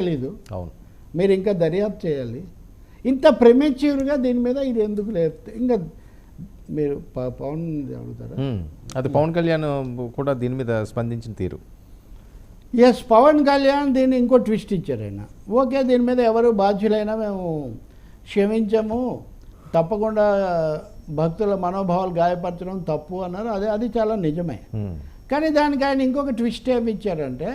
తెలీదు అవును. మీరు ఇంకా దర్యాప్తు చేయాలి. ఇంత ప్రెమెచ్యూర్గా దీని మీద ఇది ఎందుకు లేదు? ఇంకా మీరు పవన్ అడుగుతారా. అది పవన్ కళ్యాణ్ కూడా దీని మీద స్పందించిన తీరు. ఎస్ పవన్ కళ్యాణ్ దీన్ని ఇంకో ట్విస్ట్ ఇచ్చారు ఆయన. ఓకే దీని మీద ఎవరు బాధ్యులైనా మేము క్షమించము. తప్పకుండా భక్తుల మనోభావాలు గాయపరచడం తప్పు అన్నారు. అదే అది చాలా నిజమే. కానీ దానికి ఆయన ఇంకొక ట్విస్ట్ ఏమి ఇచ్చారంటే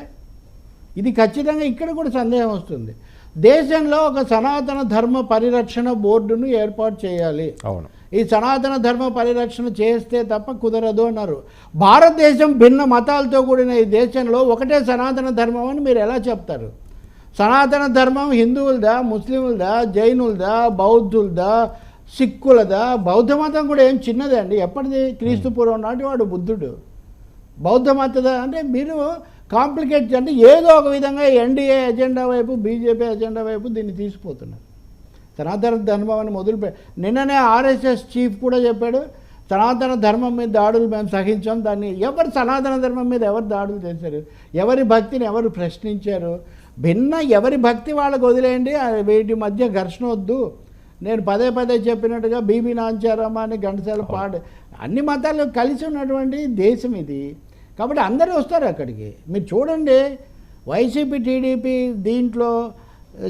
ఇది ఖచ్చితంగా ఇక్కడ కూడా సందేహం వస్తుంది. దేశంలో ఒక సనాతన ధర్మ పరిరక్షణ బోర్డును ఏర్పాటు చేయాలి. అవును. ఈ సనాతన ధర్మ పరిరక్షణ చేస్తే తప్ప కుదరదు అన్నారు. భారతదేశం భిన్న మతాలతో కూడిన ఈ దేశంలో ఒకటే సనాతన ధర్మం అని మీరు ఎలా చెప్తారు? సనాతన ధర్మం హిందువులదా ముస్లింలదా జైనులదా బౌద్ధులదా సిక్కులదా? బౌద్ధ మతం కూడా ఏం చిన్నదే అండి. ఎప్పటిది క్రీస్తు పూర్వం నాటి వాడు బుద్ధుడు. బౌద్ధ మతద? అంటే మీరు కాంప్లికేట్ అంటే ఏదో ఒక విధంగా ఎన్డీఏ ఎజెండా వైపు బీజేపీ ఎజెండా వైపు దీన్ని తీసుకుపోతున్నారు సనాతన ధర్మం అని మొదలు నిన్ననే ఆర్ఎస్ఎస్ చీఫ్ కూడా చెప్పాడు సనాతన ధర్మం మీద దాడులు మేము సహించాం దాన్ని ఎవరు సనాతన ధర్మం మీద ఎవరు దాడులు చేశారు ఎవరి భక్తిని ఎవరు ప్రశ్నించారు భిన్న ఎవరి భక్తి వాళ్ళకు వదిలేయండి వీటి మధ్య ఘర్షణ వద్దు. నేను పదే పదే చెప్పినట్టుగా బీబీ నాంచారమ్మ అని ఘంటసాల పాడు అన్ని మతాలు కలిసి ఉన్నటువంటి దేశం ఇది. కాబట్టి అందరూ వస్తారు అక్కడికి మీరు చూడండి వైసీపీ టీడీపీ దీంట్లో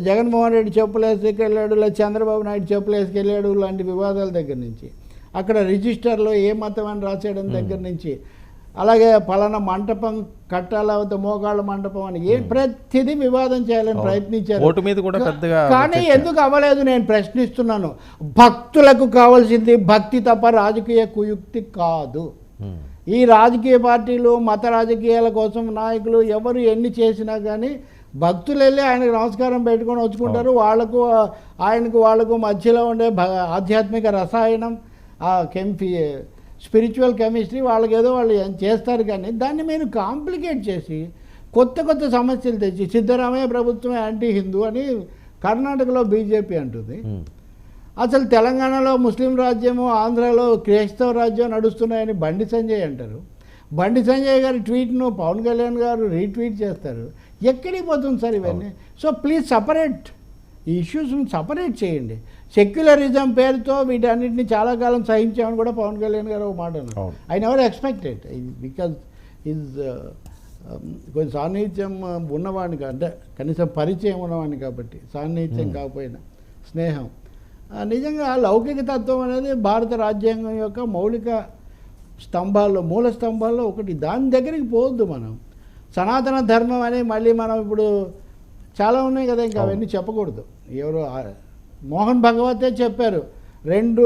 జగన్మోహన్ రెడ్డి చెప్పులు వేసుకెళ్ళాడు లేదా చంద్రబాబు నాయుడు చెప్పులు వేసుకెళ్ళాడు లాంటి వివాదాల దగ్గర నుంచి అక్కడ రిజిస్టర్లో ఏ మతం అని రాసేయడం దగ్గర నుంచి అలాగే పలానా మంటపం కట్టాలవుతే మోకాళ్ళ మంటపం అని ఏ ప్రతిదీ వివాదం చేయాలని. ప్రయత్నించారు ఓటు మీద కూడా పెద్దగా కానీ. ఎందుకు అవ్వలేదు నేను ప్రశ్నిస్తున్నాను భక్తులకు కావాల్సింది భక్తి తప్ప రాజకీయ కుయుక్తి కాదు. ఈ రాజకీయ పార్టీలు మత రాజకీయాల కోసం నాయకులు ఎవరు ఎన్ని చేసినా కానీ భక్తులు వెళ్ళి ఆయనకు నమస్కారం పెట్టుకొని వచ్చుకుంటారు. వాళ్ళకు ఆయనకు వాళ్ళకు మధ్యలో ఉండే ఆధ్యాత్మిక రసాయనం ఆ కెంపి స్పిరిచువల్ కెమిస్ట్రీ వాళ్ళకి ఏదో వాళ్ళు చేస్తారు కానీ దాన్ని మీరు కాంప్లికేట్ చేసి కొత్త కొత్త సమస్యలు తెచ్చి సిద్ధరామయ్య ప్రభుత్వం యాంటీ హిందూ అని కర్ణాటకలో బీజేపీ అంటుంది. అసలు తెలంగాణలో ముస్లిం రాజ్యము ఆంధ్రాలో క్రైస్తవ రాజ్యం నడుస్తున్నాయని బండి సంజయ్ అంటారు. బండి సంజయ్ గారి ట్వీట్ను పవన్ కళ్యాణ్ గారు రీట్వీట్ చేస్తారు. ఎక్కడికి పోతుంది సార్ ఇవన్నీ? సో ప్లీజ్ సపరేట్ ఈ ఇష్యూస్ని సపరేట్ చేయండి. సెక్యులరిజం పేరుతో వీటన్నిటిని చాలా కాలం సహించామని కూడా పవన్ కళ్యాణ్ గారు ఒక మాట అన్నారు. I never expected because is కొంచెం సాన్నిహిత్యం ఉన్నవాడిని కా- అంటే కనీసం పరిచయం ఉన్నవాడిని కాబట్టి సాన్నిహిత్యం Hmm. కాకపోయినా స్నేహం. నిజంగా లౌకిక తత్వం అనేది భారత రాజ్యాంగం యొక్క మౌలిక స్తంభాల్లో మూల స్తంభాల్లో ఒకటి. దాని దగ్గరికి పోవద్దు మనం. సనాతన ధర్మం అని మళ్ళీ మనం ఇప్పుడు చాలా ఉన్నాయి కదా ఇంకా అవన్నీ చెప్పకూడదు. ఎవరు మోహన్ భగవతే చెప్పారు రెండు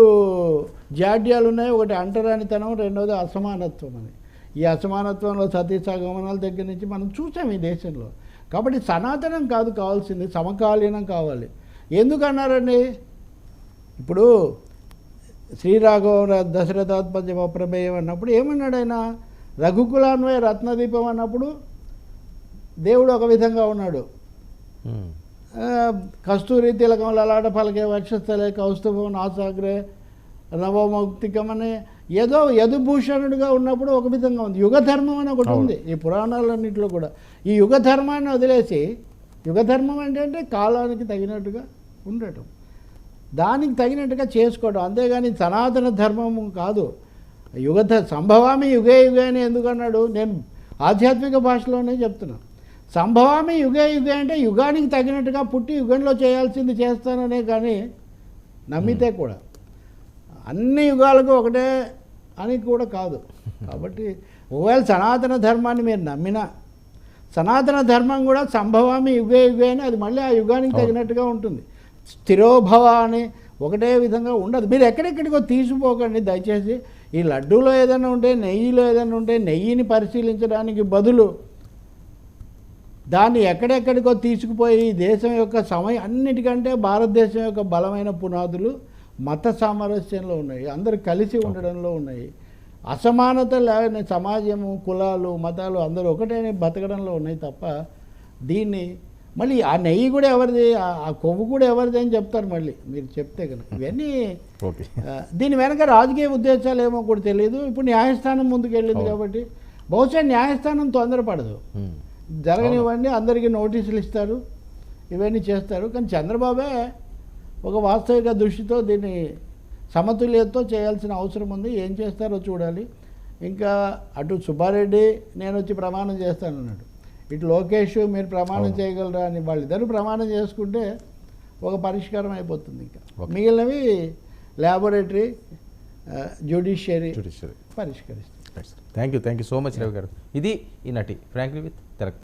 జాడ్యాలు ఉన్నాయి ఒకటి అంటరానితనం రెండోది అసమానత్వం అని. ఈ అసమానత్వంలో సతీ సగమనాల దగ్గర నుంచి మనం చూసాం ఈ దేశంలో. కాబట్టి సనాతనం కాదు కావాల్సింది సమకాలీనం కావాలి. ఎందుకన్నారండి? ఇప్పుడు శ్రీరాఘవ దశరథాత్మజ ప్రమేయం అన్నప్పుడు ఏమన్నాడు ఆయన? రఘుకులాన్వయ రత్నదీపం అన్నప్పుడు దేవుడు ఒక విధంగా ఉన్నాడు. కస్తూరి తిలకం లలాట పలకే వక్షస్థలే కౌస్తుభం నాసాగ్రే నవమౌక్తికం అనే ఏదో యదుభూషణుడిగా ఉన్నప్పుడు ఒక విధంగా ఉంది. యుగధర్మం అని ఒకటి. ఉంది. ఈ పురాణాలన్నింటిలో కూడా. ఈ యుగధర్మాన్ని వదిలేసి యుగధర్మం అంటే అంటే కాలానికి తగినట్టుగా ఉండటం. దానికి తగినట్టుగా చేసుకోవడం అంతేగాని సనాతన ధర్మము కాదు. యుగ సంభవామి యుగే యుగే అని ఎందుకు అన్నాడు? నేను ఆధ్యాత్మిక భాషలోనే చెప్తున్నా. సంభవామి యుగే యుగే అంటే యుగానికి తగినట్టుగా పుట్టి యుగంలో చేయాల్సింది చేస్తాననే కానీ నమ్మితే కూడా. అన్ని యుగాలకు ఒకటే అని కూడా కాదు. కాబట్టి ఒకవేళ సనాతన ధర్మాన్ని మీరు నమ్మినా సనాతన ధర్మం కూడా సంభవామి యుగే యుగే అని అది మళ్ళీ ఆ యుగానికి. తగినట్టుగా ఉంటుంది. స్థిరోభవ అని ఒకటే విధంగా ఉండదు. మీరు ఎక్కడెక్కడికో తీసిపోకండి. దయచేసి ఈ లడ్డూలో ఏదైనా ఉంటే నెయ్యిలో ఏదైనా ఉంటే నెయ్యిని పరిశీలించడానికి బదులు దాన్ని ఎక్కడెక్కడికో తీసుకుపోయి ఈ దేశం యొక్క సమయం అన్నిటికంటే భారతదేశం యొక్క బలమైన పునాదులు మత సామరస్యంలో ఉన్నాయి. అందరూ కలిసి ఉండడంలో ఉన్నాయి. అసమానత లేని సమాజము కులాలు మతాలు అందరూ ఒకటే బతకడంలో ఉన్నాయి తప్ప దీన్ని మళ్ళీ ఆ నెయ్యి కూడా ఎవరిది? ఆ- కొవ్వు కూడా ఎవరిది అని చెప్తారు మళ్ళీ. మీరు చెప్తే కనుక. ఇవన్నీ దీని వెనక రాజకీయ ఉద్దేశాలు ఏమో కూడా తెలియదు ఇప్పుడు న్యాయస్థానం ముందుకు వెళ్ళింది అవును. కాబట్టి బహుశా న్యాయస్థానం తొందరపడదు. జరగనివ్వండి అందరికీ నోటీసులు ఇస్తారు ఇవన్నీ చేస్తారు. కానీ చంద్రబాబే ఒక వాస్తవిక దృష్టితో దీన్ని సమతుల్యతతో చేయాల్సిన అవసరం ఉంది. ఏం చేస్తారో చూడాలి. ఇంకా అటు సుబ్బారెడ్డి నేను వచ్చి ప్రమాణం చేస్తానన్నాడు. ఇటు లోకేష్ మీరు ప్రమాణం. చేయగలరా అని వాళ్ళిద్దరూ ప్రమాణం చేసుకుంటే ఒక పరిష్కారం అయిపోతుంది ఇంకా. మిగిలినవి ల్యాబొరేటరీ జ్యుడిషియరీ జుడిషియరీ పరిష్కరిస్తారు thank you thank you so much Ravi garu. ఇది ఈ నటి ఫ్రాంక్లీ విత్ తెలక్